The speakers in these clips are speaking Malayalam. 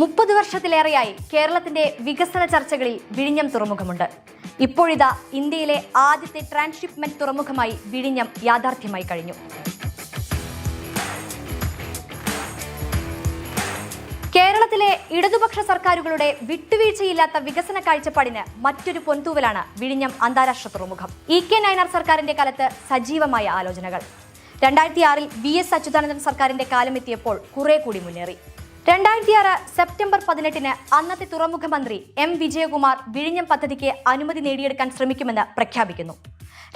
മുപ്പത് വർഷത്തിലേറെയായി കേരളത്തിന്റെ വികസന ചർച്ചകളിൽ വിഴിഞ്ഞം തുറമുഖമുണ്ട്. ഇപ്പോഴിതാ ഇന്ത്യയിലെ ആദ്യത്തെ ട്രാൻസ്ഷിപ്മെന്റ് തുറമുഖമായി വിഴിഞ്ഞം യാഥാർത്ഥ്യമായി കഴിഞ്ഞു. കേരളത്തിലെ ഇടതുപക്ഷ സർക്കാരുകളുടെ വിട്ടുവീഴ്ചയില്ലാത്ത വികസന കാഴ്ചപ്പാടിന് മറ്റൊരു പൊൻതൂവലാണ് വിഴിഞ്ഞം അന്താരാഷ്ട്ര തുറമുഖം. ഇ കെ നയനാർ സർക്കാരിന്റെ കാലത്ത് സജീവമായ ആലോചനകൾ. രണ്ടായിരത്തി ആറിൽ വി എസ് അച്യുതാനന്ദൻ സർക്കാരിന്റെ കാലമെത്തിയപ്പോൾ കുറെ കൂടി മുന്നേറി. രണ്ടായിരത്തി ആറ് സെപ്റ്റംബർ പതിനെട്ടിന് അന്നത്തെ തുറമുഖ മന്ത്രി എം വിജയകുമാർ വിഴിഞ്ഞം പദ്ധതിക്ക് അനുമതി നേടിയെടുക്കാൻ ശ്രമിക്കുമെന്ന് പ്രഖ്യാപിക്കുന്നു.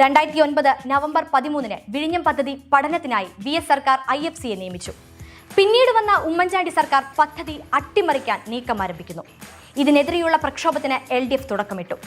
രണ്ടായിരത്തി ഒൻപത് നവംബർ പതിമൂന്നിന് വിഴിഞ്ഞം പദ്ധതി പഠനത്തിനായി വി എസ് സർക്കാർ ഐ എഫ് സിയെ നിയമിച്ചു. പിന്നീട് വന്ന ഉമ്മൻചാണ്ടി സർക്കാർ പദ്ധതി അട്ടിമറിക്കാൻ നീക്കം ആരംഭിക്കുന്നു. ഇതിനെതിരെയുള്ള പ്രക്ഷോഭത്തിന് എൽ ഡി എഫ് തുടക്കമിട്ടു.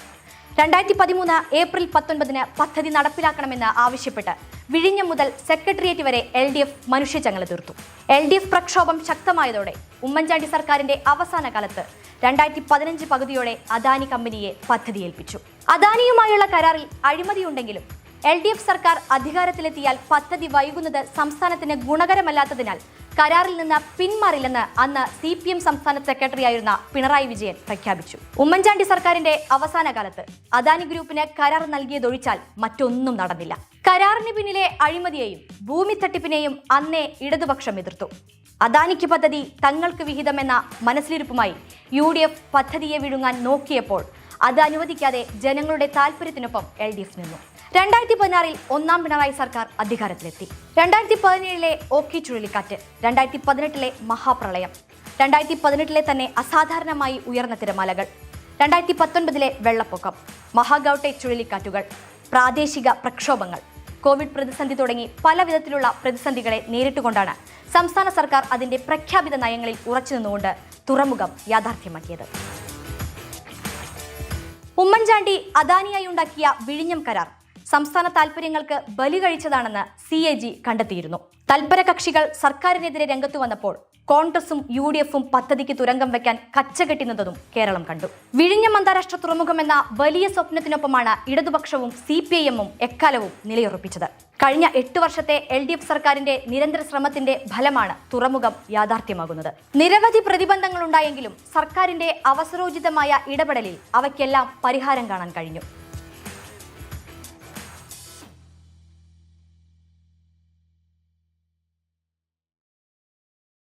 രണ്ടായിരത്തി പതിമൂന്ന് ഏപ്രിൽ പത്തൊൻപതിന് പദ്ധതി നടപ്പിലാക്കണമെന്ന് ആവശ്യപ്പെട്ട് വിഴിഞ്ഞം മുതൽ സെക്രട്ടേറിയറ്റ് വരെ എൽ ഡി എഫ് മനുഷ്യചങ്ങല തീർത്തു. എൽ ഡി എഫ് പ്രക്ഷോഭം ശക്തമായതോടെ ഉമ്മൻചാണ്ടി സർക്കാരിന്റെ അവസാന കാലത്ത് രണ്ടായിരത്തി പതിനഞ്ച് പകുതിയോടെ അദാനി കമ്പനിയെ പദ്ധതി ഏൽപ്പിച്ചു അദാനിയുമായുള്ള കരാറിൽ അഴിമതിയുണ്ടെങ്കിലും എൽ ഡി എഫ് സർക്കാർ അധികാരത്തിലെത്തിയാൽ പദ്ധതി വൈകുന്നത് സംസ്ഥാനത്തിന് ഗുണകരമല്ലാത്തതിനാൽ കരാറിൽ നിന്ന് പിന്മാറില്ലെന്ന് അന്ന് സി പി എം സംസ്ഥാന സെക്രട്ടറിയായിരുന്ന പിണറായി വിജയൻ പ്രഖ്യാപിച്ചു. ഉമ്മൻചാണ്ടി സർക്കാരിന്റെ അവസാന കാലത്ത് അദാനി ഗ്രൂപ്പിന് കരാർ നൽകിയതൊഴിച്ചാൽ മറ്റൊന്നും നടന്നില്ല. കരാറിന് പിന്നിലെ അഴിമതിയെയും ഭൂമി തട്ടിപ്പിനെയും അന്നേ ഇടതുപക്ഷം എതിർത്തു. അദാനിക്ക് പദ്ധതി തങ്ങൾക്ക് വിഹിതമെന്ന മനസ്സിലിരിപ്പുമായി യു ഡി എഫ് പദ്ധതിയെ വിഴുങ്ങാൻ നോക്കിയപ്പോൾ അത് അനുവദിക്കാതെ ജനങ്ങളുടെ താല്പര്യത്തിനൊപ്പം എൽ ഡി എഫ് നിന്നു. രണ്ടായിരത്തി പതിനാറിൽ ഒന്നാം പിണറായി സർക്കാർ അധികാരത്തിലെത്തി. രണ്ടായിരത്തി പതിനേഴിലെ ഓക്കി ചുഴലിക്കാറ്റ് രണ്ടായിരത്തി പതിനെട്ടിലെ മഹാപ്രളയം രണ്ടായിരത്തി പതിനെട്ടിലെ തന്നെ അസാധാരണമായി ഉയർന്ന തിരമാലകൾ രണ്ടായിരത്തി പത്തൊൻപതിലെ വെള്ളപ്പൊക്കം മഹാഗൌട്ടെ ചുഴലിക്കാറ്റുകൾ പ്രാദേശിക പ്രക്ഷോഭങ്ങൾ കോവിഡ് പ്രതിസന്ധി തുടങ്ങി പല വിധത്തിലുള്ള പ്രതിസന്ധികളെ നേരിട്ടുകൊണ്ടാണ് സംസ്ഥാന സർക്കാർ അതിന്റെ പ്രഖ്യാപിത നയങ്ങളിൽ ഉറച്ചു നിന്നുകൊണ്ട് തുറമുഖം യാഥാർത്ഥ്യമാക്കിയത്. ഉമ്മൻചാണ്ടി അദാനിയായി ഉണ്ടാക്കിയ വിഴിഞ്ഞം കരാർ സംസ്ഥാന താൽപര്യങ്ങൾക്ക് ബലി കഴിച്ചതാണെന്ന് സി എ ജി കണ്ടെത്തിയിരുന്നു. തൽപര കക്ഷികൾ സർക്കാരിനെതിരെ രംഗത്തു വന്നപ്പോൾ കോൺഗ്രസും യു ഡി എഫും പദ്ധതിക്ക് തുരങ്കം വെക്കാൻ കച്ചകെട്ടുന്നതും കേരളം കണ്ടു. വിഴിഞ്ഞം അന്താരാഷ്ട്ര തുറമുഖം എന്ന വലിയ സ്വപ്നത്തിനൊപ്പമാണ് ഇടതുപക്ഷവും സി പി ഐ എമ്മും എക്കാലവും നിലയുറപ്പിച്ചത്. കഴിഞ്ഞ എട്ട് വർഷത്തെ എൽ ഡി എഫ് സർക്കാരിന്റെ നിരന്തര ശ്രമത്തിന്റെ ഫലമാണ് തുറമുഖം യാഥാർത്ഥ്യമാകുന്നത്. നിരവധി പ്രതിബന്ധങ്ങളുണ്ടായെങ്കിലും സർക്കാരിന്റെ അവസരോചിതമായ ഇടപെടലിൽ അവയ്ക്കെല്ലാം പരിഹാരം കാണാൻ കഴിഞ്ഞു.